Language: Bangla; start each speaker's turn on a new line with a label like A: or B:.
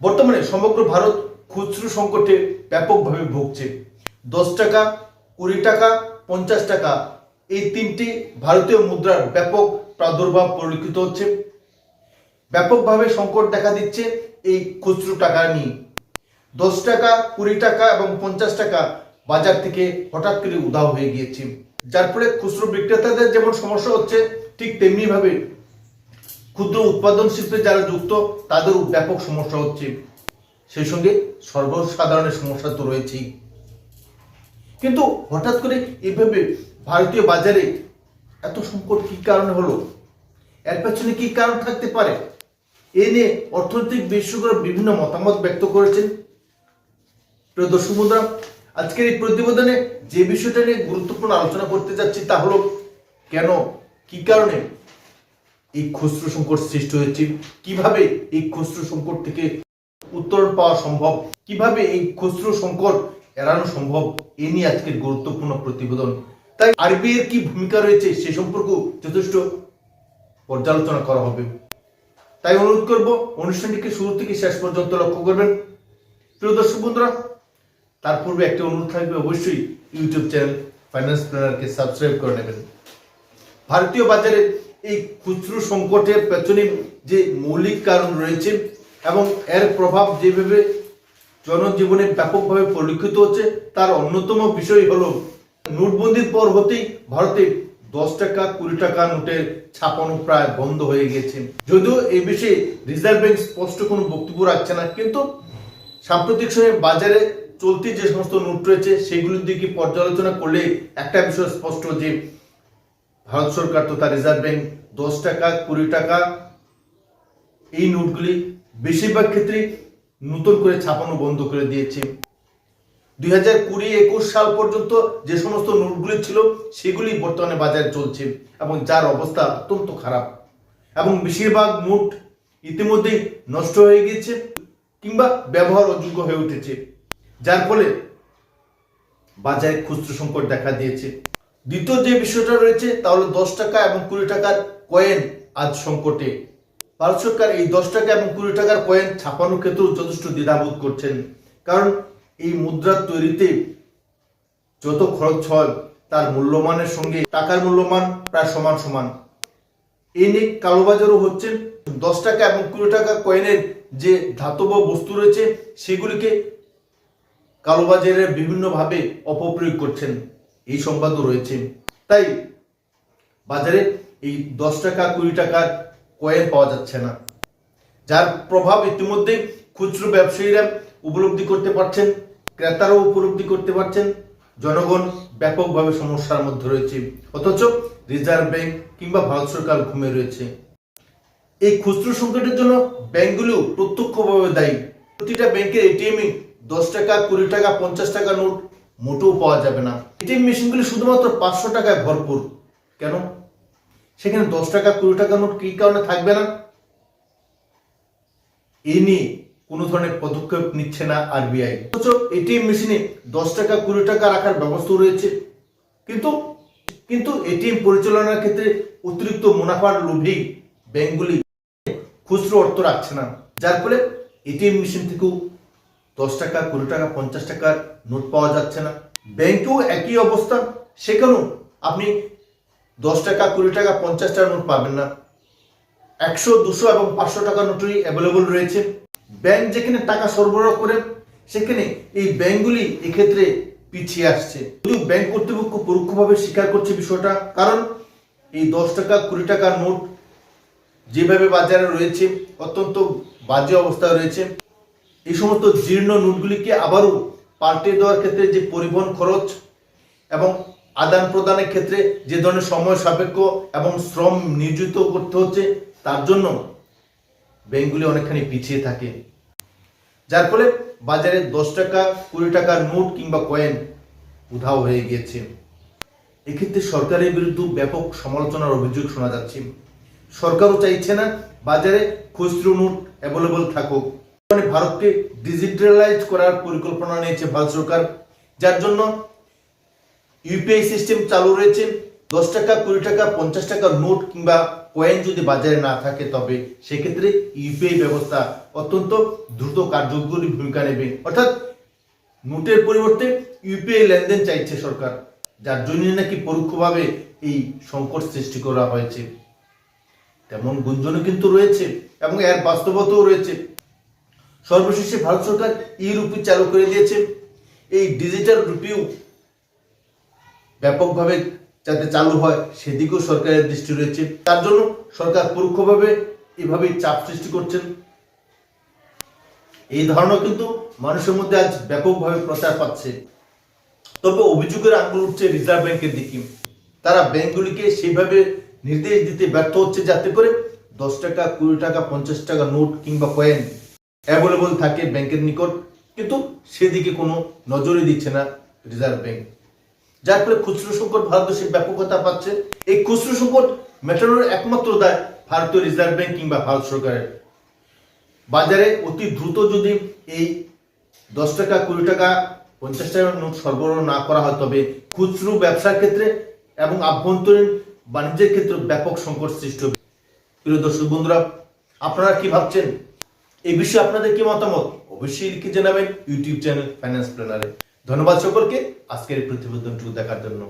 A: বর্তমানে সমগ্র ভারত খুচরো সংকটে ব্যাপকভাবে ভুগছে। দশ টাকা, কুড়ি টাকা, পঞ্চাশ টাকা এই তিনটি ভারতীয় মুদ্রার ব্যাপক প্রাদুর্ভাব পরিলক্ষিত হচ্ছে। ব্যাপকভাবে সংকট দেখা দিচ্ছে এই খুচরো টাকা নিয়ে। দশ টাকা, কুড়ি টাকা এবং পঞ্চাশ টাকা বাজার থেকে হঠাৎ করে উধাও হয়ে গিয়েছে। যার ফলে খুচরো বিক্রেতাদের যেমন সমস্যা হচ্ছে, ঠিক তেমনি ভাবে ক্ষুদ্র উৎপাদন শিল্পে যারা যুক্ত, তাদেরও ব্যাপক সমস্যা হচ্ছে। সেই সঙ্গে সর্বসাধারণের সমস্যা তো রয়েছেই। কিন্তু হঠাৎ করে এভাবে ভারতীয় বাজারে এত সংকট কি কারণে হলো? এর পেছনে কি কারণ থাকতে পারে? এ নিয়ে অর্থনৈতিক বিশেষজ্ঞরা বিভিন্ন মতামত ব্যক্ত করেছেন। প্রিয় দর্শক বন্ধুরা, আজকের এই প্রতিবেদনে যে বিষয়টা নিয়ে গুরুত্বপূর্ণ আলোচনা করতে যাচ্ছি তা হলো, কেন, কি কারণে এই খুচরো সংকট সৃষ্টি হয়েছে। কীভাবে এই খুচরো সংকট থেকে উত্তরণ পাওয়া সম্ভব? কীভাবে এই খুচরো সংকট এড়ানো সম্ভব? এ নিয়ে আজকের গুরুত্বপূর্ণ প্রতিবেদন। তাই আরবিআই কি ভূমিকা রয়েছে সে সম্পর্ক যথেষ্ট পর্যালোচনা করা হবে। তাই অনুরোধ করব, অনুষ্ঠানটিকে শুরু থেকে শেষ পর্যন্ত লক্ষ্য করবেন। প্রিয় দর্শক বন্ধুরা, তার পূর্বে একটা অনুরোধ থাকবে, অবশ্যই ইউটিউব চ্যানেল ফাইন্যান্স প্ল্যানারকে সাবস্ক্রাইব করে নেবেন। ভারতীয় বাজারে এই খুচরো সংকটের পেছনে যে মৌলিক কারণ রয়েছে এবং এর প্রভাব যেভাবে জনজীবনে ব্যাপকভাবে পরিলক্ষিত হচ্ছে, তার অন্যতম বিষয় হলো নোটবন্দির পর হতেই ভারতে দশ টাকা, কুড়ি টাকা নোটের ছাপানো প্রায় বন্ধ হয়ে গেছে। যদিও এই বিষয়ে রিজার্ভ ব্যাংক স্পষ্ট কোনো বক্তব্য রাখছে না, কিন্তু সাম্প্রতিক সময়ে বাজারে চলতি যে সমস্ত নোট রয়েছে, সেগুলির দিকে পর্যালোচনা করলে একটা বিষয় স্পষ্ট যে ভারত সরকার তথা রিজার্ভ ব্যাংক, দশ টাকা, কুড়ি টাকা, এই নোটগুলি বেশিরভাগ ক্ষেত্রে নতুন করে ছাপানো বন্ধ করে দিয়েছে। দুই হাজার কুড়ি একুশ সাল পর্যন্ত যে সমস্ত নোটগুলি ছিল, সেগুলি বর্তমানে বাজারে চলছে এবং যার অবস্থা অত্যন্ত খারাপ। এবং বেশিরভাগ নোট ইতিমধ্যেই নষ্ট হয়ে গিয়েছে কিংবা ব্যবহার অযোগ্য হয়ে উঠেছে, যার ফলে বাজারে খুচরো সংকট দেখা দিয়েছে। দ্বিতীয় যে বিষয়টা রয়েছে, তা হলো দশ টাকা এবং কুড়ি টাকার কয়েন আজ সংকটে। ভারত সরকার এই দশ টাকা এবং কুড়ি টাকার কয়েন ছাপানোর ক্ষেত্রেও যথেষ্ট দ্বিধাবোধ করছেন। কারণ এই মুদ্রা তৈরিতে যত খরচ হয়, তার মূল্যমানের সঙ্গে টাকার মূল্যমান প্রায় সমান সমান। এই নিয়ে কালোবাজারও হচ্ছে দশ টাকা এবং কুড়ি টাকা কয়েনের যে ধাতব বস্তু রয়েছে, সেগুলিকে কালোবাজারে বিভিন্নভাবে অপপ্রয়োগ করছেন। এই সংবাদও রয়েছে। তাই বাজারে এই দশ টাকা, কুড়ি টাকার কয়েন পাওয়া যাচ্ছে না। যার প্রভাব ইতিমধ্যে খুচরো ব্যবসায়ীরা উপলব্ধি করতে পারছেন, ক্রেতারাও উপলব্ধি করতে পারছেন। জনগণ ব্যাপকভাবে সমস্যার মধ্যে রয়েছে। অথচ রিজার্ভ ব্যাংক কিংবা ভারত সরকার ঘুমে রয়েছে। এই খুচরো সংকটের জন্য ব্যাংকগুলিও প্রত্যক্ষভাবে দায়ী। প্রতিটা ব্যাংকের এটিএম এ দশ টাকা, কুড়ি টাকা, পঞ্চাশ টাকা নোট মোটেও পাওয়া যাবে না। এটিএম মেশিনগুলি শুধুমাত্র পাঁচশো টাকায় ভরপুর। কেন? সেখানে দশ টাকা, কুড়ি টাকা নোট কি কারণে থাকবে না? এ নিয়ে কোনো ধরনের পদক্ষেপ নিচ্ছে না আরবিআই। অথচ এটিএম মেশিনে দশ টাকা, কুড়ি টাকা রাখার ব্যবস্থা রয়েছে। কিন্তু কিন্তু এটিএম পরিচালনার ক্ষেত্রে অতিরিক্ত মুনাফার লোভেই ব্যাংকগুলি খুচরো অর্থ রাখছে না। যার ফলে এটিএম মেশিন থেকেও দশ টাকা, কুড়ি টাকা, পঞ্চাশ টাকার নোট পাওয়া যাচ্ছে না। ব্যাংকেও একই অবস্থা। সেখানেও আপনি দশ টাকা, কুড়ি টাকা, পঞ্চাশ টাকা নোট পাবেন না। একশো, দুশো এবং পাঁচশো টাকা নোটই অ্যাভেলেবল রয়েছে। ব্যাংক যেখানে টাকা সরবরাহ করে, সেখানে এই ব্যাংকগুলি এক্ষেত্রে পিছিয়ে আসছে। যদিও ব্যাংক কর্তৃপক্ষ পরোক্ষভাবে স্বীকার করছে বিষয়টা, কারণ এই দশ টাকা, কুড়ি টাকার নোট যেভাবে বাজারে রয়েছে, অত্যন্ত বাজে অবস্থায় রয়েছে। এই সমস্ত জীর্ণ নোটগুলিকে আবারও পাল্টে দেওয়ার ক্ষেত্রে যে পরিবহন খরচ এবং আদান প্রদানের ক্ষেত্রে যে ধরনের সময় সাপেক্ষ এবং শ্রম নিয়োজিত করতে হচ্ছে, তার জন্য ব্যাংকগুলি অনেকখানি পিছিয়ে থাকে। যার ফলে বাজারে দশ টাকা, কুড়ি টাকার নোট কিংবা কয়েন উধাও হয়ে গিয়েছে। এক্ষেত্রে সরকারের বিরুদ্ধে ব্যাপক সমালোচনার অভিযোগ শোনা যাচ্ছে। সরকারও চাইছে না বাজারে খুচরো নোট অ্যাভেলেবল থাকুক। ভারতকে ডিজিটালাইজ করার পরিকল্পনা নিয়েছে ভারত সরকার, যার জন্য ইউপিআই সিস্টেম চালু রয়েছে। দশ টাকা, কুড়ি টাকা, পঞ্চাশ টাকা নোট কিংবা কয়েন যদি বাজারে না থাকে, তবে সেক্ষেত্রে ইউপিআই ব্যবস্থা অত্যন্ত দ্রুত কার্যকরী ভূমিকা নেবে। অর্থাৎ নোটের পরিবর্তে ইউপিআই লেনদেন চাইছে সরকার, যার জন্য নাকি পরোক্ষভাবে এই সংকট সৃষ্টি করা হয়েছে। তেমন গুঞ্জনও কিন্তু রয়েছে এবং এর বাস্তবতাও রয়েছে। সর্বশেষে ভারত সরকার ই রুপি চালু করে দিয়েছে। এই ডিজিটাল রুপিও ব্যাপকভাবে যাতে চালু হয়, সেদিকেও সরকারের দৃষ্টি রয়েছে। তার জন্য সরকার পরোক্ষভাবে এভাবেই চাপ সৃষ্টি করছেন। এই ধারণা কিন্তু মানুষের মধ্যে আজ ব্যাপকভাবে প্রচার পাচ্ছে। তবে অভিযোগের আঙুল উঠছে রিজার্ভ ব্যাংকের দিকে। তারা ব্যাংকগুলিকে সেইভাবে নির্দেশ দিতে ব্যর্থ হচ্ছে, যাতে করে দশ টাকা, কুড়ি টাকা, পঞ্চাশ টাকা নোট কিংবা কয়েন অ্যাভেলেবল থাকে ব্যাংকের নিকট, কিন্তু সেদিকে কোনো নজরই দিচ্ছে না রিজার্ভ ব্যাংক। যার ফলে খুচরো সংকট ভারতবর্ষে ব্যাপকতা পাচ্ছে। এই খুচরো সংকট মেটানোর একমাত্র দায় ভারতীয় রিজার্ভ ব্যাংক কিংবা ভারত সরকারের। বাজারে অতি দ্রুত যদি এই দশ টাকা, কুড়ি টাকা, পঞ্চাশ টাকার নোট সরবরাহ না করা হয়, তবে খুচরো ব্যবসার ক্ষেত্রে এবং আভ্যন্তরীণ বাণিজ্যের ক্ষেত্রে ব্যাপক সংকট সৃষ্টি হবে। প্রিয় দর্শক বন্ধুরা, আপনারা কি ভাবছেন? এই বিষয়ে আপনাদের কি মতামত? অবশ্যই লিখে জানাবেন ইউটিউব চ্যানেল ফাইন্যান্স প্ল্যানারে। ধন্যবাদ সকলকে আজকের এই প্রতিবেদনটুকু দেখার জন্য।